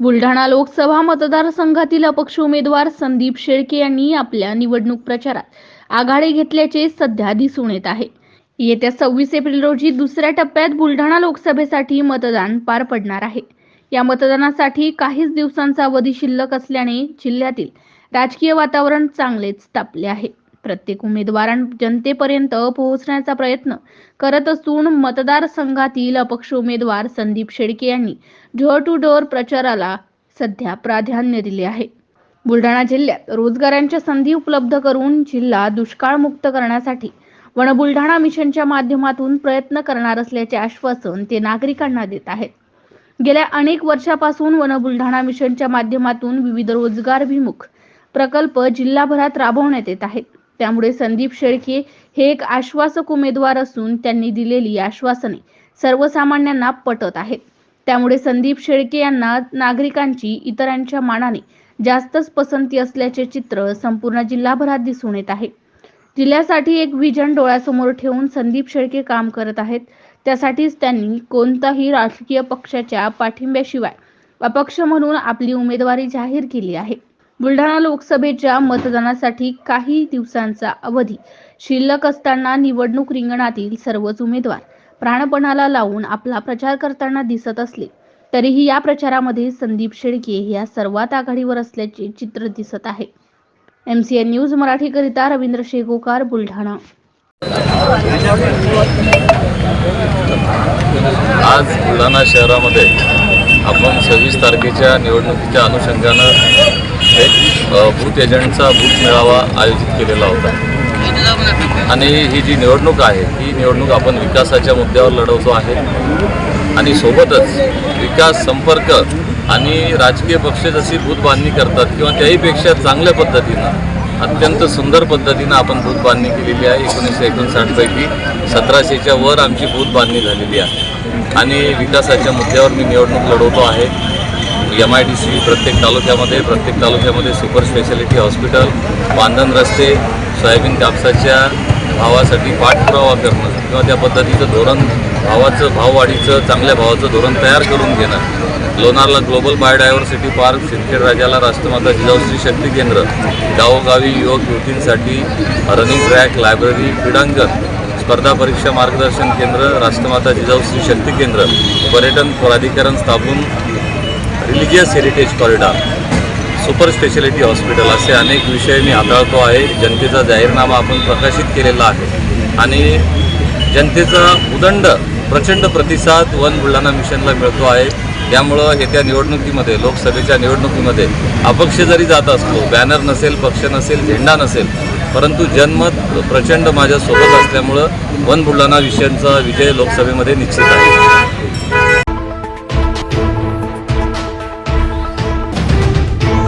बुलढाणा लोकसभा मतदारसंघातील अपक्ष उमेदवार संदीप शेळके यांनी आपल्या निवडणूक प्रचारात आघाडी घेतल्याचे सध्या दिसून येत आहे. येत्या सव्वीस एप्रिल रोजी दुसऱ्या टप्प्यात बुलढाणा लोकसभेसाठी मतदान पार पडणार आहे. या मतदानासाठी काहीच दिवसांचा अवधी शिल्लक असल्याने जिल्ह्यातील राजकीय वातावरण चांगलेच तापले आहे. प्रत्येक उमेदवारां जनतेपर्यंत पोहोचण्याचा प्रयत्न करत असून मतदारसंघातील अपक्ष उमेदवार संदीप शेळके यांनी डोअर टू डोअर प्रचाराला सध्या प्राधान्य दिले आहे. बुलढाणा जिल्ह्यात रोजगारांच्या संधी उपलब्ध करून जिल्हा दुष्काळमुक्त करण्यासाठी वन बुलढाणा मिशनच्या माध्यमातून प्रयत्न करणार असल्याचे आश्वासन ते नागरिकांना देत आहेत. गेल्या अनेक वर्षापासून वन बुलढाणा मिशनच्या माध्यमातून विविध रोजगारभिमुख प्रकल्प जिल्हाभरात राबवण्यात येत आहेत. त्यामुळे संदीप शेळके हे एक आश्वासक उमेदवार असून त्यांनी दिलेली आश्वासने सर्वसामान्यांना पटत आहेत. त्यामुळे संदीप शेळके यांना नागरिकांची इतरांच्या मानाने जास्तच पसंती असल्याचे चित्र संपूर्ण जिल्हाभरात दिसून येत आहे. जिल्ह्यासाठी एक विजन डोळ्यासमोर ठेवून संदीप शेळके काम करत आहेत. त्यासाठीच त्यांनी कोणताही राजकीय पक्षाच्या पाठिंब्याशिवाय अपक्ष म्हणून आपली उमेदवारी जाहीर केली आहे. बुलढाणा लोकसभेच्या मतदानासाठी काही दिवसांचा अवधी. शिल्लक असताना निवडणूक रिंगणातील सर्वच उमेदवार प्राणपणाला लावून आपला प्रचार करताना दिसत असले तरीही या प्रचारामध्ये संदीप शेळके या सर्वात आघाडीवर असल्याचे चित्र दिसत आहे. एमसीएन न्यूज मराठीकरिता रवींद्र शेगोकार बुलढाणा. आज बुलढाणा शहरामध्ये आपण सव्वीस तारखेच्या निवडणुकीच्या अनुषंगानं एक बूथ एजंटचा बूथ मेळावा आयोजित केलेला होता. आणि ही जी निवडणूक आहे ही निवडणूक आपण विकासाच्या मुद्द्यावर लढवतो आहे. आणि सोबतच विकास संपर्क आणि राजकीय पक्ष जशी बूथ बांधणी करतात किंवा त्याहीपेक्षा चांगल्या पद्धतीनं अत्यंत सुंदर पद्धतीनं आपण भूत बांधणी केलेली आहे. एकोणीसशे एकोणसाठपैकी सतराशेच्या वर आमची भूत बांधणी झालेली आहे. आणि विकासाच्या मुद्द्यावर मी निवडणूक लढवतो आहे. एम आय डी सी प्रत्येक तालुक्यामध्ये प्रत्येक तालुक्यामध्ये सुपर स्पेशालिटी हॉस्पिटल बांधण रस्ते सोयाबीन कापसाच्या भावासाठी पाठपुरावा करणं किंवा त्या पद्धतीचं धोरण भावाचं भाववाढीचं चांगल्या भावाचं धोरण तयार करून घेणं. लोणारला ग्लोबल बायोडायव्हर्सिटी पार्क सिंदखेड राजाला राष्ट्रमाता जिजाऊश्री शक्ती केंद्र गावोगावी युवक युवतींसाठी रनिंग ट्रॅक लायब्ररी क्रीडांगण. स्पर्धा परीक्षा मार्गदर्शन केंद्र राष्ट्रमाता जिजाऊ श्री शक्ती केंद्र पर्यटन प्राधिकरण स्थापून religious heritage corridor super speciality hospital असे अनेक विषय मी हाताळतो आहे. जनतेचा जाहीरनामा आपण प्रकाशित केलेला आहे. आणि जनतेचा उदंड प्रचंड प्रतिसाद वन बुलढाणा मिशनला मिळतो आहे. त्यामुळं येत्या निवडणुकीमध्ये लोकसभेच्या निवडणुकीमध्ये अपक्ष जरी जात असतो बॅनर नसेल पक्ष नसेल झेंडा नसेल परंतु जनमत प्रचंड माझ्यासोबत असल्यामुळं वन बुलढाणा मिशनचा विजय लोकसभेमध्ये निश्चित आहे.